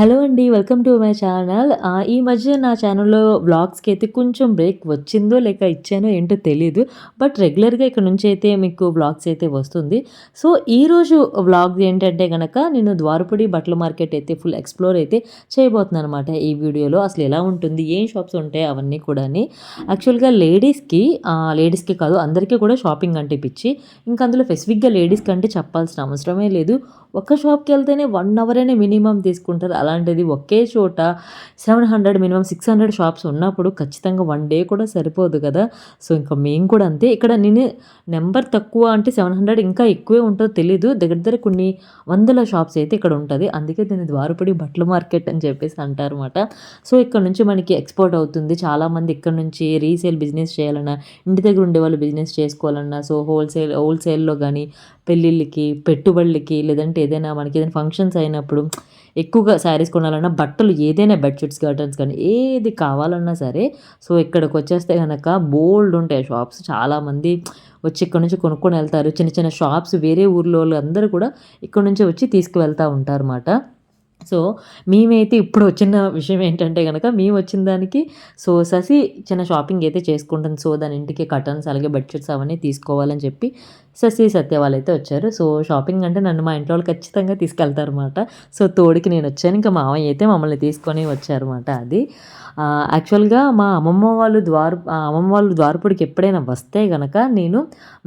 Hello అండి welcome to my channel. ఈ మధ్య నా ఛానల్లో వ్లాగ్స్కి అయితే కొంచెం బ్రేక్ వచ్చిందో లేక ఇచ్చానో ఏంటో తెలియదు బట్ రెగ్యులర్గా ఇక్కడ నుంచి అయితే మీకు వ్లాగ్స్ అయితే వస్తుంది. సో ఈరోజు వ్లాగ్ ఏంటంటే కనుక నేను ద్వారపూడి బట్టల మార్కెట్ అయితే ఫుల్ ఎక్స్ప్లోర్ అయితే చేయబోతున్నాను అనమాట ఈ వీడియోలో. అసలు ఎలా ఉంటుంది ఏం షాప్స్ ఉంటాయి అవన్నీ కూడా యాక్చువల్గా లేడీస్కి లేడీస్కి కాదు అందరికీ కూడా షాపింగ్ అంటే పిచ్చి. ఇంకా అందులో స్పెసిఫిక్గా లేడీస్కి అంటే చెప్పాల్సిన అవసరమే లేదు. ఒక షాప్కి వెళ్తేనే వన్ అవర్ అయినా మినిమం తీసుకుంటారు. అలాంటిది ఒకే చోట seven hundred minimum six hundred shops ఉన్నప్పుడు ఖచ్చితంగా వన్ డే కూడా సరిపోదు కదా. సో ఇంకా మేము కూడా అంతే. ఇక్కడ నేను నెంబర్ తక్కువ అంటే సెవెన్ హండ్రెడ్ ఇంకా ఎక్కువే ఉంటుందో తెలీదు. దగ్గర దగ్గర కొన్ని వందల షాప్స్ అయితే ఇక్కడ ఉంటుంది. అందుకే దీన్ని ద్వారపడి బట్టల మార్కెట్ అని చెప్పేసి అంటారు అనమాట సో ఇక్కడ నుంచి మనకి ఎక్స్పోర్ట్ అవుతుంది. చాలామంది ఇక్కడ నుంచి రీసేల్ బిజినెస్ చేయాలన్నా ఇంటి దగ్గర ఉండే వాళ్ళు బిజినెస్ చేసుకోవాలన్నా సో హోల్సేల్ హోల్సేల్లో కానీ పెళ్ళిళ్ళకి పెట్టుబడులకి లేదంటే ఏదైనా మనకి ఏదైనా ఫంక్షన్స్ అయినప్పుడు ఎక్కువగా శారీస్ కొనాలన్నా బట్టలు ఏదైనా బెడ్షీట్స్ కర్టన్స్ కానీ ఏది కావాలన్నా సరే సో ఇక్కడికి వచ్చేస్తే కనుక బోల్డ్ ఉంటాయి షాప్స్ చాలామంది వచ్చి ఇక్కడ నుంచి కొనుక్కొని వెళ్తారు. చిన్న చిన్న షాప్స్ వేరే ఊర్లో వాళ్ళు అందరూ కూడా ఇక్కడ నుంచి వచ్చి తీసుకువెళ్తూ ఉంటారు అన్నమాట సో మేమైతే ఇప్పుడు వచ్చిన విషయం ఏంటంటే కనుక మేము వచ్చిన దానికి సో శశి చిన్న షాపింగ్ అయితే చేసుకుంటుంది సో దాని ఇంటికి కటన్స్ అలాగే బెడ్షీట్స్ అవన్నీ తీసుకోవాలని చెప్పి శశి సత్య వాళ్ళైతే వచ్చారు. సో షాపింగ్ అంటే నన్ను మా ఇంట్లో వాళ్ళు ఖచ్చితంగా తీసుకెళ్తారన్నమాట. సో తోడికి నేను వచ్చాను. ఇంకా మామయ్య అయితే మమ్మల్ని తీసుకొని వచ్చారన్నమాట అది. యాక్చువల్గా మా అమ్మమ్మ వాళ్ళు ద్వార అమ్మమ్మ వాళ్ళు ద్వారపుడికి ఎప్పుడైనా వస్తే కనుక నేను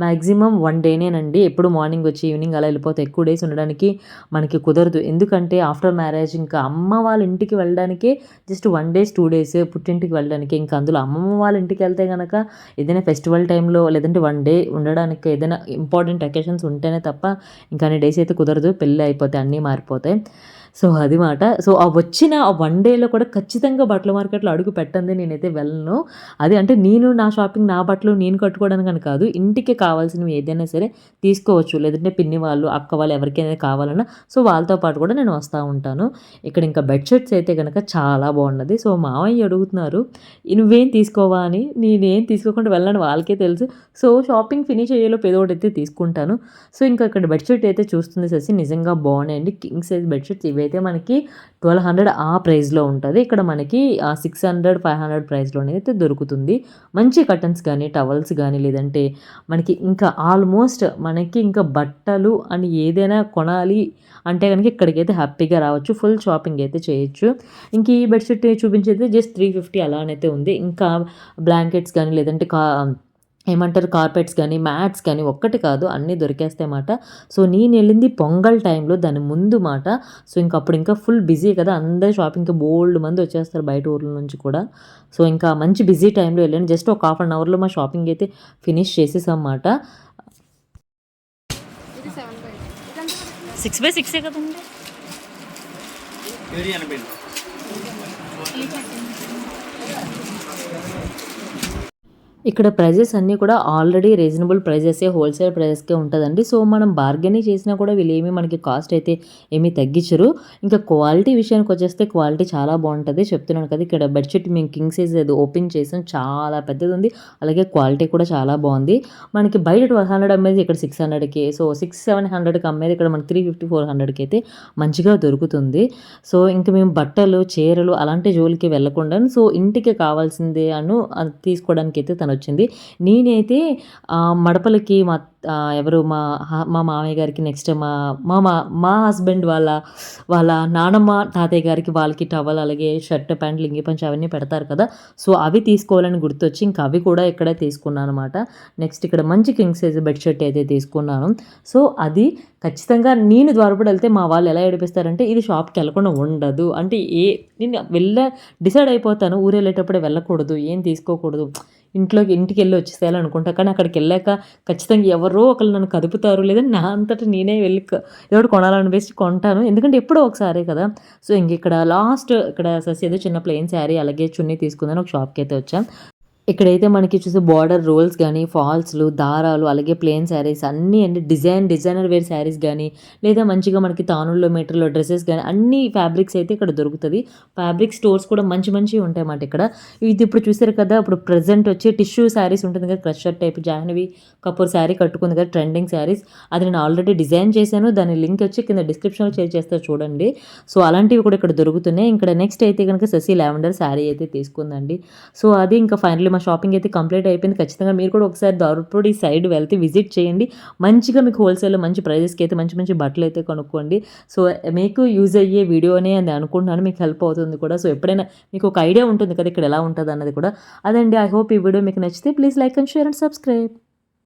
మ్యాక్సిమం వన్ డేనేనండి. ఎప్పుడు మార్నింగ్ వచ్చి ఈవినింగ్ అలా వెళ్ళిపోతే ఎక్కువ డేస్ ఉండడానికి మనకి కుదరదు. ఎందుకంటే ఆఫ్టర్ మ్యారేజ్ ఇంకా అమ్మ వాళ్ళ ఇంటికి వెళ్ళడానికి just one days two days పుట్టింటికి వెళ్ళడానికి. ఇంకా అందులో అమ్మమ్మ వాళ్ళ ఇంటికి వెళ్తే కనుక ఏదైనా ఫెస్టివల్ టైంలో లేదంటే వన్ డే ఉండడానికి ఏదైనా ఇంపార్టెంట్ అకేషన్స్ ఉంటేనే తప్ప ఇంకా అన్ని డేస్ అయితే కుదరదు పెళ్ళి అయిపోతే అన్నీ మారిపోతాయి. సో అది మాట. సో ఆ వచ్చిన ఆ వన్ డేలో కూడా ఖచ్చితంగా బట్టల మార్కెట్లో అడుగు పెట్టండి నేనైతే వెళ్ళను. అది అంటే నేను నా షాపింగ్ నా బట్టలు నేను కట్టుకోవడానికి అని కాదు ఇంటికి కావాల్సినవి ఏదైనా సరే తీసుకోవచ్చు. లేదంటే పిన్ని వాళ్ళు అక్క వాళ్ళు ఎవరికైనా కావాలన్నా సో వాళ్ళతో పాటు కూడా నేను వస్తూ ఉంటాను. ఇక్కడ ఇంకా బెడ్షీట్స్ అయితే కనుక చాలా బాగున్నది. సో మావయ్య అడుగుతున్నారు నువ్వేం తీసుకోవా? అని. నేనేం తీసుకోకుండా వెళ్ళను వాళ్ళకే తెలుసు. సో షాపింగ్ ఫినిష్ అయ్యేలో పేదోటి అయితే తీసుకుంటాను. సో ఇంకా ఇక్కడ బెడ్షీట్ అయితే చూస్తుంది ససి నిజంగా బాగున్నాయండి. కింగ్ సైజ్ బెడ్షీట్స్ ఇవే అయితే మనకి ట్వెల్వ్ హండ్రెడ్ ఆ ప్రైస్లో ఉంటుంది. ఇక్కడ మనకి సిక్స్ హండ్రెడ్ ఫైవ్ హండ్రెడ్ ప్రైస్లో అయితే దొరుకుతుంది. మంచి కటన్స్ కానీ టవల్స్ కానీ లేదంటే మనకి ఇంకా ఆల్మోస్ట్ మనకి ఇంకా బట్టలు అని ఏదైనా కొనాలి అంటే కనుక ఇక్కడికైతే హ్యాపీగా రావచ్చు. ఫుల్ షాపింగ్ అయితే చేయొచ్చు. ఇంక ఈ బెడ్షీట్ చూపించేది జస్ట్ త్రీ ఫిఫ్టీ అలానైతే ఉంది. ఇంకా బ్లాంకెట్స్ కానీ లేదంటే కా ఏమంటారు కార్పెట్స్ కానీ మ్యాట్స్ కానీ ఒక్కటి కాదు అన్నీ దొరికేస్తాయి మాట సో నేను వెళ్ళింది పొంగల్ టైంలో దాని ముందు మాట. సో ఇంకా అప్పుడు ఇంకా ఫుల్ బిజీ కదా అందరు షాపింగ్కి బోల్డ్ మంది వచ్చేస్తారు బయట ఊర్ల నుంచి కూడా. సో ఇంకా మంచి బిజీ టైంలో వెళ్ళాను. జస్ట్ ఒక హాఫ్ అన్ అవర్లో మా షాపింగ్ అయితే ఫినిష్ చేసేసాం అన్నమాట. సిక్స్ బై సిక్సే కదండి? ఇక్కడ ప్రైజెస్ అన్నీ కూడా ఆల్రెడీ రీజనబుల్ ప్రైజెసే హోల్సేల్ ప్రైజెస్కే ఉంటుందండి. సో మనం బార్గెనింగ్ చేసినా కూడా వీళ్ళు ఏమీ మనకి కాస్ట్ అయితే ఏమీ తగ్గించరు. ఇంకా క్వాలిటీ విషయానికి వచ్చేస్తే క్వాలిటీ చాలా బాగుంటుంది. చెప్తున్నాను కదా ఇక్కడ బెడ్షీట్ మేము కింగ్ సైజ్ అది ఓపెన్ చేసాం. చాలా పెద్దది ఉంది అలాగే క్వాలిటీ కూడా చాలా బాగుంది. మనకి బయట ట్వెల్వ్ హండ్రెడ్ అమ్మేది ఇక్కడ సిక్స్ హండ్రెడ్కి. సో సిక్స్ సెవెన్ హండ్రెడ్కి అమ్మేది ఇక్కడ మనకి త్రీ ఫిఫ్టీ ఫోర్ హండ్రెడ్కి అయితే మంచిగా దొరుకుతుంది. సో ఇంకా మేము బట్టలు చీరలు అలాంటి జోలికి వెళ్ళకుండా సో ఇంటికి కావాల్సిందే అను తీసుకోవడానికి అయితే తన వచ్చింది. నేనైతే మడపలకి మా ఎవరు మా మా మామయ్య గారికి నెక్స్ట్ మా మా మా హస్బెండ్ వాళ్ళ వాళ్ళ నానమ్మ తాతయ్య గారికి వాళ్ళకి టవల్ అలాగే షర్ట్ ప్యాంట్ లింగి పంచి అవన్నీ పెడతారు కదా. సో అవి తీసుకోవాలని గుర్తొచ్చి ఇంకా అవి కూడా ఇక్కడే తీసుకున్నాను అనమాట నెక్స్ట్ ఇక్కడ మంచి కింగ్ సైజ్ బెడ్షీట్ అయితే తీసుకున్నాను. సో అది ఖచ్చితంగా నేను ద్వారపడి వెళ్తే మా వాళ్ళు ఎలా ఏడిపిస్తారంటే ఇది షాప్కి వెళ్ళకుండా ఉండదు. అంటే ఏ నేను వెళ్ళ డిసైడ్ అయిపోతాను. ఊరు వెళ్ళేటప్పుడే వెళ్ళకూడదు. ఏం తీసుకోకూడదు. ఇంట్లోకి ఇంటికి వెళ్ళి వచ్చేసేయాలి అనుకుంటా. కానీ అక్కడికి వెళ్ళాక ఖచ్చితంగా ఎవరో ఒకరు నన్ను కదుపుతారు. లేదా నా అంతటా నేనే వెళ్ళి ఎవరు కొనాలనిపిస్తే కొంటాను. ఎందుకంటే ఎప్పుడో ఒకసారే కదా. సో ఇంక ఇక్కడ లాస్ట్ ఇక్కడ ససి ఏదో చిన్న ప్లెయిన్ శారీ అలాగే చున్నీ తీసుకుందని ఒక షాప్కి అయితే వచ్చాను ఇక్కడైతే మనకి చూసే బార్డర్ రోల్స్ కానీ ఫాల్స్‌లు, దారాలు అలాగే ప్లెయిన్ శారీస్ అన్నీ అండి డిజైన్ డిజైనర్ వేర్ శారీస్ కానీ లేదా మంచిగా మనకి తానుల్లో, మీటర్‌లో డ్రెస్సెస్ కానీ అన్ని ఫ్యాబ్రిక్స్ అయితే ఇక్కడ దొరుకుతుంది ఫ్యాబ్రిక్ స్టోర్స్ కూడా మంచి మంచివి ఉంటాయన్నమాట ఇక్కడ. ఇది ఇప్పుడు చూసారు కదా! ఇప్పుడు ప్రజెంట్ వచ్చి టిష్యూ శారీస్ ఉంటుంది కదా! క్రషర్ టైప్ జాహ్నవి కపూర్ శారీ కట్టుకుంది కదా! ట్రెండింగ్ శారీస్ అది నేను ఆల్రెడీ డిజైన్ చేశాను. దాని లింక్ వచ్చి కింద డిస్క్రిప్షన్‌లో షేర్ చేస్తా చూడండి. సో, అలాంటివి కూడా ఇక్కడ దొరుకుతున్నాయి. ఇక్కడ నెక్స్ట్ అయితే కనుక శశి లావెండర్ శారీ అయితే తీసుకుందండి. సో, అది ఇంకా ఫైనల్ మా షాపింగ్ అయితే కంప్లీట్ అయిపోయింది. ఖచ్చితంగా మీరు కూడా ఒకసారి దారుపూడి సైడ్ వెళ్తే విజిట్ చేయండి. మంచిగా మీకు హోల్‌సేల్‌లో మంచి ప్రైజెస్‌కి అయితే మంచి మంచి బట్టలు అయితే కొనుక్కోండి. సో, మీకు యూజ్ అయ్యే వీడియోనే అని అనుకుంటున్నాను. మీకు హెల్ప్ అవుతుంది కూడా. సో, ఎప్పుడైనా మీకు ఒక ఐడియా ఉంటుంది కదా! ఇక్కడ ఎలా ఉంటదన్నది కూడా. అదండి. ఐ హోప్ ఈ వీడియో మీకు నచ్చితే please like and share and subscribe.